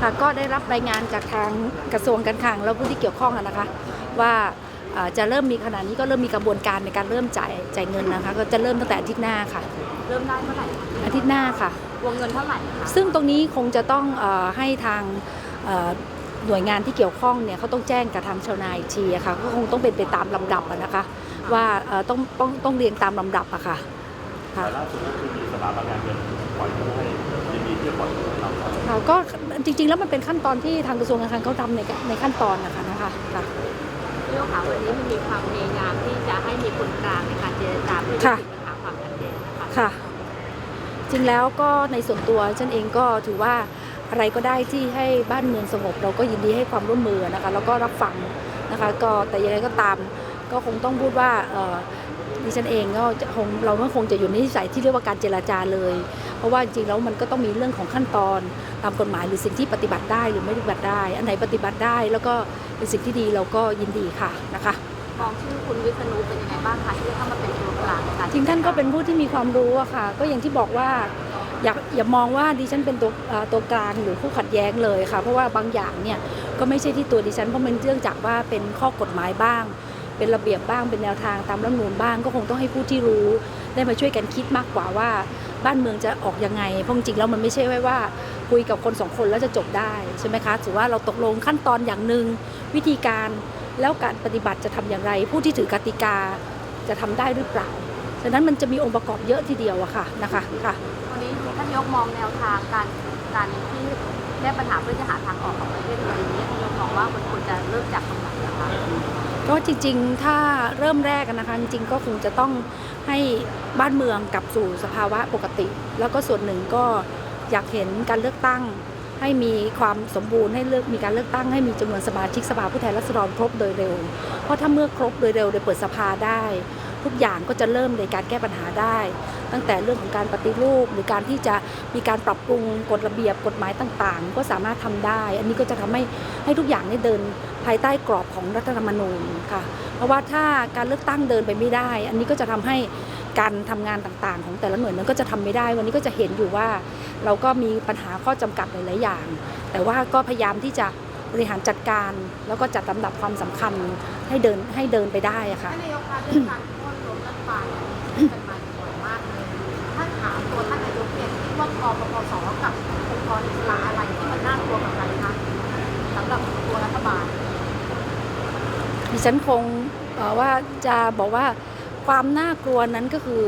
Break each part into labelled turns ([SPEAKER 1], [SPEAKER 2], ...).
[SPEAKER 1] ค่ะก็ได้รับรายงานจากทางกระทรวงการคลังแล้วผู้ที่เกี่ยวข้องอะนะคะ ว่าเอ่อจะเริ่มมีขณะนี้ก็เริ่มมีกระบวนการในการเริ่มจ่ายจ่ายเงินนะคะ ก็จะเริ่มตั้งแต่อาทิตย์หน้าค่ะ
[SPEAKER 2] เริ่มได้เมื่อไหร่คะ
[SPEAKER 1] อาทิตย์หน้าค่ะ
[SPEAKER 2] วงเงินเท่าไหร่คะ
[SPEAKER 1] ซึ่งตรงนี้คงจะต้องเออให้ทางเอ่อหน่วยงานที่เกี่ยวข้องเนี่ยเขาต้องแจ้งกับทางชาวนาอีกทีอะค่ะก็คงต้องเป็นไปตามลำดับอะนะคะ ว่าเอ่อต้องต้องต้องเรียงตามลำดับอะค่ะค่ะ
[SPEAKER 3] แต่ล่าสุดก็คือมีสถาบันการเงินปล่อยเงินให้ยินดี ที่จะปล่อยเงินให้เราครับ
[SPEAKER 1] ค่ะก็จริง ๆ แล้วมันเป็นขั้นตอนที่ทางกระทรวงการคลังเขาทำในในขั้นตอนนะคะนะคะค่ะ
[SPEAKER 2] พี่โยค่ะวันนี้มันมีความพยายามที่จะให้มีคนกลางในการเจรจาเพื่อที่
[SPEAKER 1] ค่ะ
[SPEAKER 2] จะปัญหาความขัดแย้งนะคะ
[SPEAKER 1] ค่ะ จริงแล้วก็ในส่วนตัวฉันเองก็ถือว่าอะไรก็ได้ที่ให้บ้านเมืองสงบ เราก็ยินดีให้ความร่วมมือนะคะแล้วก็รับฟังนะคะก็แต่ยังไงก็ตามก็คงต้องพูดว่าเอ่อดิฉันเองก็จะคงเราก็คงจะอยู่ในนิสัยที่เรียกว่าการเจราจาเลย เพราะว่าจริงๆแล้วมันก็ต้องมีเรื่องของขั้นตอนตามกฎหมายหรือสิ่งที่ปฏิบัติได้หรือไม่ปฏิบัติได้ อันไหนปฏิบัติได้แล้วก็เป็นสิ่งที่ดีเราก็ยินดีค่ะนะคะ
[SPEAKER 2] มองชื่อคุณวิษณุเป็นยังไงบ้างคะที่เข้ามาเป็นตัวกลางในการ
[SPEAKER 1] จริงท่านก็เป็นผู้ที่มีความรู้อะค่ะ ก็อย่างที่บอกว่าอย่าอย่ามองว่าดิฉันเป็นตัวเอ่อตัวกลางหรือผู้ขัดแย้งเลยค่ะ เพราะว่าบางอย่างเนี่ยก็ไม่ใช่ที่ตัวดิฉันเพราะมันเรื่องจากว่าเป็นข้อกฎหมายบ้าง เป็นระเบียบบ้างเป็นแนวทางตามรัฐมนูญบ้างก็คงต้องให้ผู้ที่รู้ ได้มาช่วยกันคิดมากกว่าว่า บ้านเมืองจะออกยังไงเพราะจริงแล้วมันไม่ใช่ไว้ว่าคุยกับคนสองคนแล้วจะจบได้ใช่ไหมคะถือว่าเราตกลงขั้นตอนอย่างหนึ่งวิธีการแล้วการปฏิบัติจะทำอย่างไร ผู้ที่ถือกติกาจะทำได้หรือเปล่าฉะนั้นมันจะมีองค์ประกอบเยอะทีเดียวอะค่ะนะคะค่ะ
[SPEAKER 2] วันนี้ท่านยกมองแนวทางการการที่แก้ปัญหาเพื่อจะหาทางออกของประเทศอะไรอย่างนี้ท่านยกมองว่ามันควรจะเริ่มจากตรงไหนนะคะ
[SPEAKER 1] ก็จริงๆ ถ้าเริ่มแรกนะคะจริงๆ ก็คงจะต้องให้บ้านเมืองกลับสู่สภาวะปกติ แล้วก็ส่วนหนึ่งก็อยากเห็นการเลือกตั้ง ให้มีความสมบูรณ์ให้เลือกมีการเลือกตั้งให้มีจำนวนสมาชิกสภาผู้แทนราษฎรครบโดยเร็ว เพราะถ้าเมื่อครบโดยเร็วโดยเปิดสภาได้ ทุกอย่างก็จะเริ่มในการแก้ปัญหาได้ ตั้งแต่เรื่องของการปฏิรูป หรือการที่จะมีการปรับปรุงกฎระเบียบกฎหมายต่างๆ ก็สามารถทำได้ อันนี้ก็จะทำให้ให้ทุกอย่างได้เดินภายใต้กรอบของรัฐธรรมนูญค่ะ เพราะว่าถ้าการเลือกตั้งเดินไปไม่ได้ อันนี้ก็จะทำให้การทำงานต่างๆ ของแต่ละหน่วยนั้นก็จะทำไม่ได้ วันนี้ก็จะเห็นอยู่ว่าเราก็มีปัญหาข้อจำกัดหลายๆอย่าง แต่ว่าก็พยายามที่จะบริหารจัดการ แล้วก็จัดลำดับความสำคัญให้เดินให้เดินไปได้ค่ะ
[SPEAKER 2] บาลเนี่ยเป็นมาบ่อยมากเลยถ้าถามตัวท่านนายกเนี่ยคิดว่ากปปสกับองค์กรอิสระอะไรที่มันน่ากลัวกับใครคะสำหรับตัวรัฐบาล
[SPEAKER 1] ดิฉันคงว่าจะบอกว่าความน่ากลัวนั้นก็คือ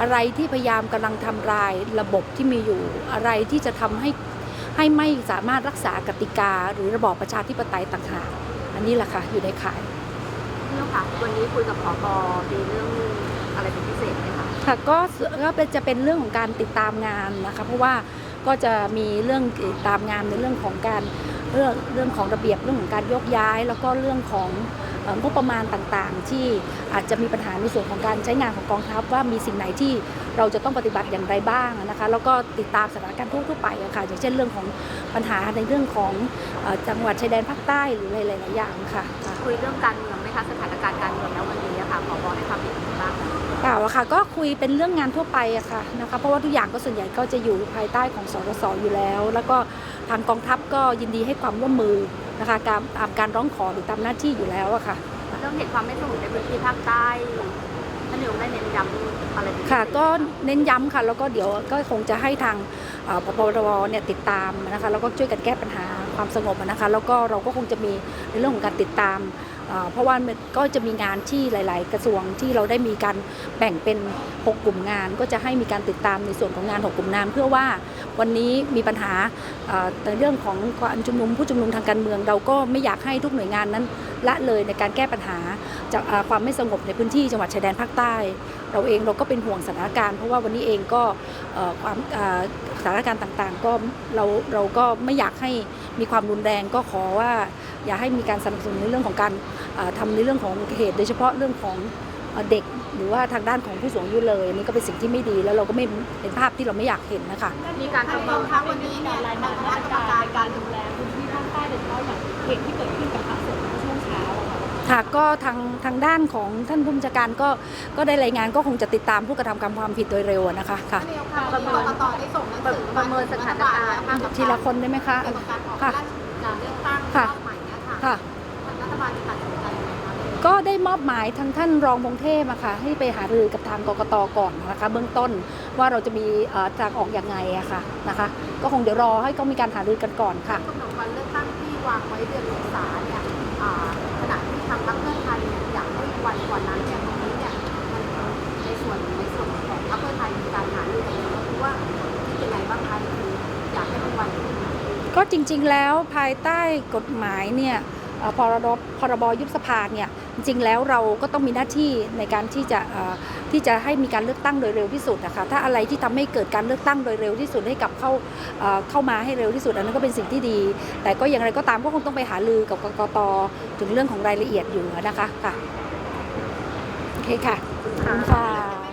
[SPEAKER 1] อะไรที่พยายามกำลังทำลายระบบที่มีอยู่ อะไรที่จะทำให้ให้ไม่สามารถรักษากติกาหรือระบอบประชาธิปไตยต่างหากอันนี้แหละค่ะอยู่ในข่าย
[SPEAKER 2] พี่นายกค่ะ วันนี้คุยกับผบมีเรื่องอะไรเป็นพิเศษไหมคะ
[SPEAKER 1] ค่ะก็ก็เป็นจะเป็นเรื่องของการติดตามงานนะคะ เพราะว่าก็จะมีเรื่องติดตามงานในเรื่องของการเรื่องเรื่องของระเบียบเรื่องของการยกย้าย แล้วก็เรื่องของเอ่องบประมาณต่างๆ ที่อาจจะมีปัญหาในส่วนของการใช้งานของกองทัพว่ามีสิ่งไหนที่เราจะต้องปฏิบัติอย่างไรบ้างนะคะ แล้วก็ติดตามสถานการณ์ทั่วๆไปอะค่ะอย่างเช่นเรื่องของปัญหาในเรื่องของเอ่อจังหวัดชายแดนภาคใต้หรืออะไรหลายๆอย่างค่ะค่ะ
[SPEAKER 2] คุยเรื่องการเมืองไหม คะสถานการณ์การเมืองแล้ววันนี้อะค่ะผบให้ความเห็นยังไงบ้างคะ
[SPEAKER 1] เปล่าอะค่ะก็คุยเป็นเรื่องงานทั่วไปอะค่ะนะคะเพราะว่าทุกอย่างก็ส่วนใหญ่ก็จะอยู่ภายใต้ของสรสอยู่แล้ว แล้วก็ทางกองทัพก็ยินดีให้ความร่วมมือนะคะการตามการร้องขอหรือตามหน้าที่อยู่แล้วอะค่ะ
[SPEAKER 2] เรื่องเหตุความไม่สงบในพื้นที่ภาคใต้ท่านนายกได้เน้นย้ำอะไรเป็นพิเศษ
[SPEAKER 1] ค่ะก็เน้นย้ำค่ะ แล้วก็เดี๋ยวก็คงจะให้ทางเอ่อพบตรเนี่ยติดตามนะคะแล้วก็ช่วยกันแก้ปัญหาความสงบอะนะคะ แล้วก็เราก็คงจะมีในเรื่องของการติดตาม เพราะว่ามันก็จะมีงานที่หลาย ๆ กระทรวงที่เราได้มีการแบ่งเป็น 6 กลุ่มงาน ก็จะให้มีการติดตามในส่วนของงาน 6 กลุ่มงาน เพื่อว่าวันนี้มีปัญหาในเรื่องของการชุมนุมผู้ชุมนุมทางการเมือง เราก็ไม่อยากให้ทุกหน่วยงานนั้นละเลยในการแก้ปัญหาจากความไม่สงบในพื้นที่จังหวัดชายแดนภาคใต้ เราเองเราก็เป็นห่วงสถานการณ์เพราะว่าวันนี้เองก็ความสถานการณ์ต่าง ๆ ก็เราเราก็ไม่อยากให้มีความรุนแรงก็ขอว่า อย่าให้มีการสนับสนุนในเรื่องของการเอ่อทำในเรื่องของเหตุ โดยเฉพาะเรื่องของเอ่อเด็กหรือว่าทางด้านของผู้สูงอายุเลยอันนี่ก็เป็นสิ่งที่ไม่ดีแล้วเราก็ไม่เป็นภาพที่เราไม่อยากเห็นนะคะ
[SPEAKER 2] มีการประเมิน
[SPEAKER 4] คะวันนี้เนี่ยรายงานมาตรการในการดูแลพื้นที่ภาคใต้โดยเฉพาะอย่างเหตุที่เกิดขึ้นกับพระสงฆ์เมื่อช่วงเช้าอะค่ะ
[SPEAKER 1] ค่ะก็ทางทางด้านของท่านผู้บัญชาการก็ก็ได้รายงานก็คงจะติดตามผู้กระทำการความผิดโดยเร็วอะนะคะค่ะ
[SPEAKER 2] ท่านนายกค่ะวันนี้กกตได้ส่งหนังสือ
[SPEAKER 4] ประเมินสถานการณ์
[SPEAKER 2] แล้วค่ะกับ
[SPEAKER 1] ทีละคนได้ไหมคะ
[SPEAKER 2] เกี่ยวกับการออก
[SPEAKER 1] ค่ะ
[SPEAKER 2] ราชการเลือกตั้งร
[SPEAKER 1] ค่ะ
[SPEAKER 2] อบใหม่เนี่ย ค่ะ
[SPEAKER 1] ค่ะ
[SPEAKER 2] ทางรัฐบาลมีการตัดสินใจยังไงคะ
[SPEAKER 1] ก็ได้มอบหมายทางท่านรองพงเทพอะค่ะให้ไปหารือกับทางกกตก่อนนะคะเบื้องต้นว่าเราจะมีเอ่อทางออกอย่างไงอะค่ะนะคะ ก็คงเดี๋ยวรอให้เขามีการหารือกันก่อนค่ะ
[SPEAKER 2] กำหนดวันเลือกตั้งที่วางไว้เดือนเมษาเนี่ยอ่าขณะที่ทางพรรคเพื่อไทยเนี่ยอยากให้วันก่อนนั้นเนี่ยตรงนี้เนี่ยมันในส่วนในส่วนของพรรคเพื่อไทยมีการหารือ ก็
[SPEAKER 1] จริงๆแล้วภายใต้กฎหมายเนี่ยพรบพรบยุบสภาเนี่ยจริงๆแล้วเราก็ต้องมีหน้าที่ในการที่จะที่จะให้มีการเลือกตั้งโดยเร็วที่สุดนะคะถ้าอะไรที่ทำให้เกิดการเลือกตั้งโดยเร็วที่สุดให้กับเข้าเข้ามาให้เร็วที่สุดอันนั้นก็เป็นสิ่งที่ดี แต่ก็อย่างไรก็ตามก็คงต้องไปหารือกับกกตถึงเรื่องของรายละเอียดอยู่นะคะค่ะโอเคค่ะขอบคุณค่ะ